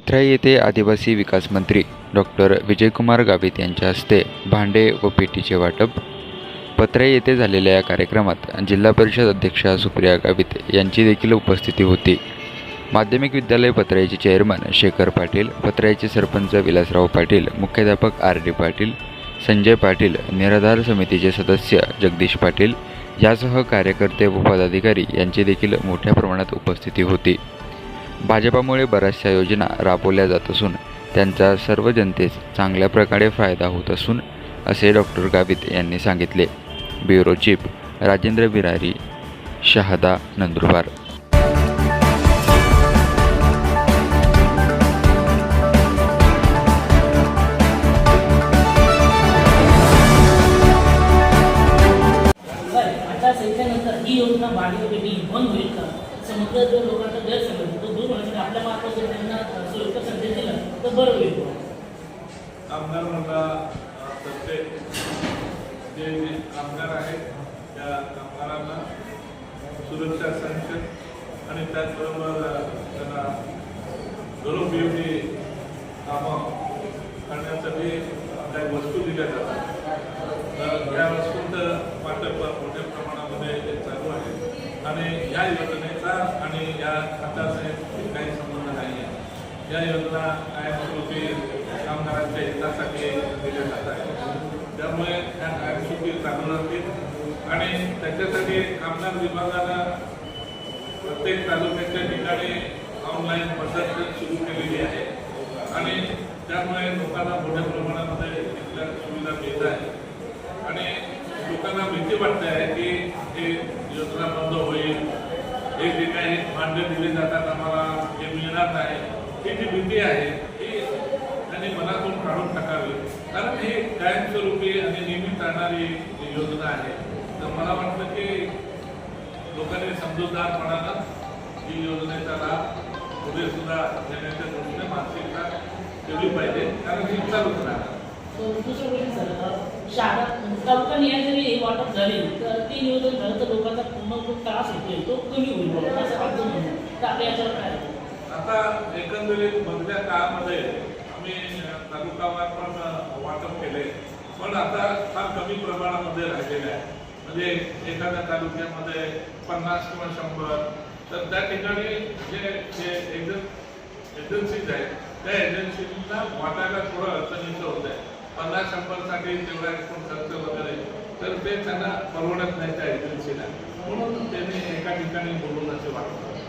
पथराई येथे आदिवासी विकास मंत्री डॉक्टर विजयकुमार गावित यांच्या हस्ते भांडे व पेटीचे वाटप. पथराई येथे झालेल्या या कार्यक्रमात जिल्हा परिषद अध्यक्षा सुप्रिया गावित यांची देखील उपस्थिती होती. माध्यमिक विद्यालय पत्राईचे चेअरमन शेखर पाटील पत्राईचे सरपंच विलासराव पाटील मुख्याध्यापक आर डी पाटील संजय पाटील निराधार समितीचे सदस्य जगदीश पाटील यासह कार्यकर्ते व पदाधिकारी यांची देखील मोठ्या प्रमाणात उपस्थिती होती. भाजपामुळे बऱ्याचशा योजना राबवल्या जात असून त्यांचा सर्व जनतेस चांगल्या प्रकारे फायदा होत असून असे डॉक्टर गावित यांनी सांगितले. Bureau chief Rajendra Birari Shahada Nandurbar. ही योजना वाढली बंद होईल का? समजा जर लोकांचा गैरसमज तो दूर होण्यासाठी आपल्या मार्फत जर त्यांना सोयीचा संदेश दिला तर बरं होईल. आमदार कामगार मला प्रत्येक जे जे कामगार आहेत त्या कामगारांना सुरक्षा संच आणि त्याचबरोबर त्यांना घरोपयोगी कामं करण्यासाठी काही वस्तू दिल्या जातात. तर या वस्तूंचं वाटप मोठ्या प्रमाणामध्ये चालू आहे. आणि या योजनेचा आणि या खात्याचे काही संबंध नाही आहे या योजना कायमस्वरूपी कामगारांच्या हितासाठी दिल्या जात आहेत. त्यामुळे त्या कायमस्वरूपी चालू राहतील आणि त्याच्यासाठी कामगार विभागानं प्रत्येक तालुक्याच्या ठिकाणी ऑनलाईन पद्धत सुरू केलेली आहे. आणि त्यामुळे लोकांना मोठ्या प्रमाणामध्ये इथल्या सुविधा मिळत आहे आणि लोकांना भीती वाटते आहे की हे योजना बंद होईल. हे जे काही भांडे दिले जातात आम्हाला हे मिळणार नाही ही जी भीती आहे ही त्यांनी मनातून काढून टाकावी. कारण ही कायमस्वरूपी आणि नेहमी चालणारी योजना आहे तर मला वाटतं की लोकांनी समजूतदारपणानं ही योजनेचा लाभ पुढे सुद्धा देण्याच्या दृष्टीने मानसिकता ठेवली पाहिजे. कारण ही चालूच राहणार. तर दुसरं शाळा तालुका निहाय जरी हे वाटप झाली तर ते नियोजन झालं तर लोकांचा पूर्ण जो त्रास होतोय तो कमी होईल असं वाटतं म्हणून तर आपल्या याच्यावर काय आता एकंदरीत मधल्या काळामध्ये आम्ही तालुकावर पण वाटप केले पण आता फार कमी प्रमाणामध्ये राहिलेले आहे. म्हणजे एखाद्या तालुक्यामध्ये पन्नास किंवा शंभर तर त्या ठिकाणी जे जे एजन्सीज आहेत त्या एजन्सीजना वाटायला थोडं अडचणीचं होत आहे पन्नास शंभरसाठी तेवढा एकूण खर्च वगैरे तर ते त्यांना परवडत नाही त्या एजन्सीला म्हणून त्यांनी एका ठिकाणी बोलून असे वाटतं